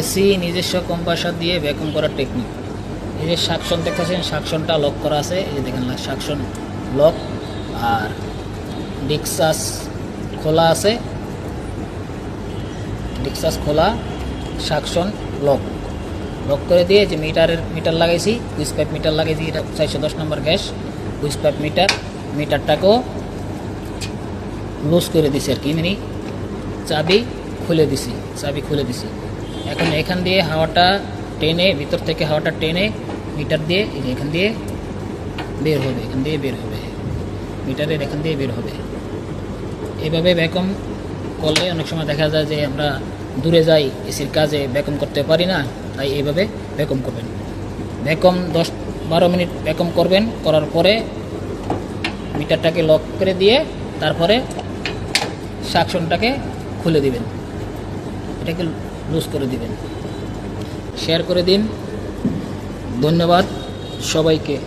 AC, নিজস্ব কম্পাসার দিয়ে vacuum করার টেকনিক এই যে সাকশন দেখতেছেন, সাকশনটা লক করা আছে। এই যে দেখেন সাকশন লক আর ডিক্সাস খোলা আছে। ডিক্সাস খোলা, সাকশন লক লক করে দিয়ে যে মিটারের, মিটার লাগাইছি কুইস পাইপ মিটার লাগাইছি, এটা চারশো দশ নম্বর গ্যাস। কুইস পাইপ মিটার, মিটারটাকেও লুজ করে দিছি আর কি। চাবি খুলে দিছি, চাবি খুলে দিছি। এখন এখান দিয়ে হাওয়াটা টেনে, ভিতর থেকে হাওয়াটা টেনে, মিটার দিয়ে এখান দিয়ে বের হবে, এখান দিয়ে বের হবে। মিটারের এখান দিয়ে বের হবে। এভাবে ভ্যাকুম করলে অনেক সময় দেখা যায় যে আমরা দূরে যাই, এসির কাজে ভ্যাকুম করতে পারি না, তাই এইভাবে ভ্যাকুম করবেন। ভ্যাকুম দশ বারো মিনিট ভ্যাকুম করবেন, করার পরে মিটারটাকে লক করে দিয়ে তারপরে সাকশনটাকে খুলে দিবেন। এটাকে লুজ করে দিবেন। শেয়ার করে দিন। ধন্যবাদ সবাইকে।